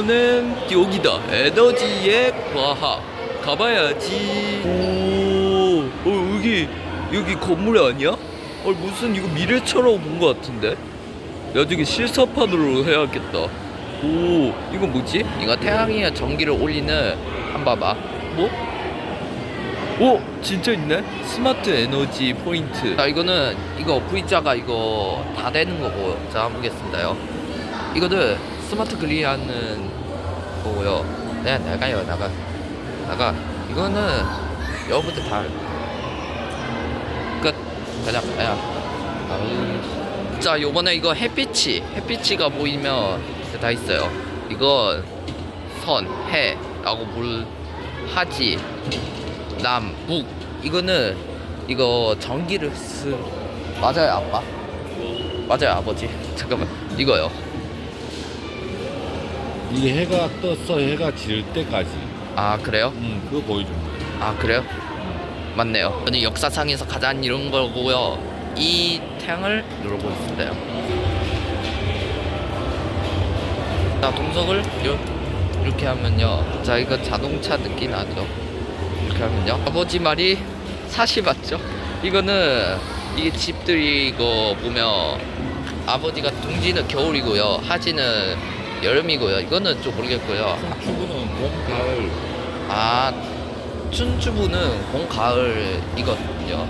이거는 여기다 에너지의 과학 가봐야지 오 어, 여기 여기 건물 아니야? 어 무슨 이거 미래처럼 본 것 같은데 나중에 실사판으로 해야겠다 오 이건 뭐지? 이거 태양이 전기를 올리는 한 봐봐. 뭐? 오 진짜 있네 스마트 에너지 포인트 자 이거는 이거 V자가 이거 다 되는 거고 자 한번 보겠습니다요. 이거는 스마트 그리하는 거고요. 네 나가요 나가 나가. 이거는 여러분들 다 끝. 가자 가자. 아우. 자 요번에 이거 햇빛이 햇빛이가 보이면 다 있어요. 이건 선, 해, 라고 물, 하지, 남, 북. 이거는 이거 전기를 쓴 맞아요 아빠? 맞아요 아버지. 잠깐만 이거요. 이게 해가 떠서 해가 질 때까지. 아 그래요? 음, 그거 보여준 거야. 아 그래요? 맞네요. 저는 역사상에서 가장 이런 거고요. 이 탱을 누르고 있습니다. 자 동석을 요, 이렇게 하면요. 자 이거 자동차 느낌 나죠? 이렇게 하면요. 아버지 말이 사실 맞죠? 이거는 이게 집들이 이거 보면 아버지가 동지는 겨울이고요. 하지는 여름이고요. 이거는 좀 모르겠고요. 축구는 봄, 가을. 아 춘추부는 봄 가을 이거든요.